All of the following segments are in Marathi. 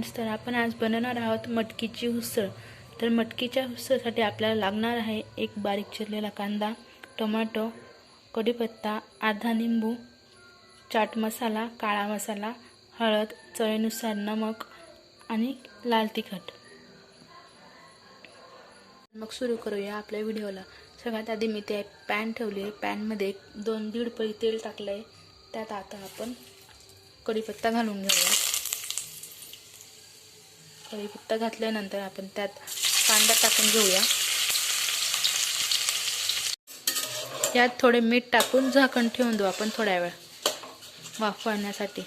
फ्रेंड्स तर आपण आज बनवणार आहोत मटकीची उसळ. तर मटकीच्या उसळसाठी आपल्याला लागणार आहे एक बारीक चिरलेला कांदा टोमॅटो कढीपत्ता अर्धा निंबू चाट मसाला काळा मसाला हळद चवीनुसार नमक आणि लाल तिखट. मग सुरू करूया आपल्या व्हिडिओला. सगळ्यात आधी मी ते पॅन ठेवली आहे. पॅनमध्ये दोन दीड पळी तेल टाकलं आहे त्यात आता आपण कढीपत्ता घालून घेऊया. कढीपत्ता घातल्यानंतर आपण त्यात कांदा टाकून घेऊया. यात थोडे मीठ टाकून झाकण ठेवून देऊ आपण थोड्या वेळ वाफवण्यासाठी.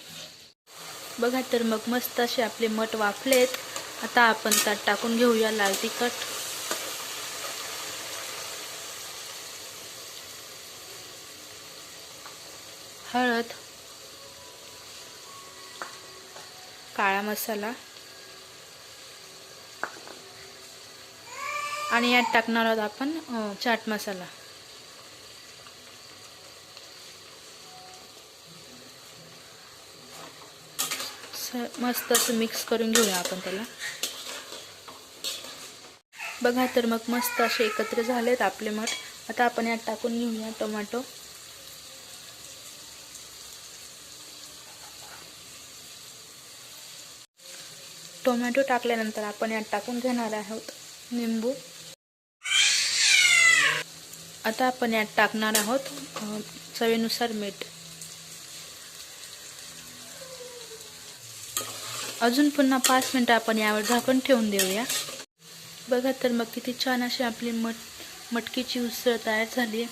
बघा तर मग मस्त असे आपले मठ वाफलेत. आता आपण त्यात टाकून घेऊया लाल तिखट. हळद काळा मसाला आणि यात टाकणार आहोत आपण चाट मसाला. मस्त असं मिक्स करून घेऊया आपण त्याला. बघा तर मग मस्त असे एकत्र झालेत आपले मठ. आता आपण यात टाकून घेऊया टोमॅटो. टोमॅटो टाकल्यानंतर आपण यात टाकून घेणार आहोत निंबू. आता आपण यात टाकणार आहोत चवीनुसार मीठ. अजून पुन्हा पाच मिनटं आपण यावर झाकण ठेवून देऊया. बघा तर मग किती छान अशी आपली मट मटकीची उसळ तयार झाली आहे.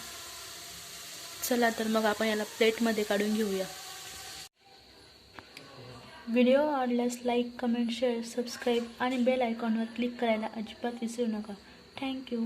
चला तर मग आपण याला प्लेटमध्ये काढून घेऊया. व्हिडिओ आवडल्यास लाईक कमेंट शेअर सबस्क्राईब आणि बेल आयकॉनवर क्लिक करायला अजिबात विसरू नका. थँक्यू.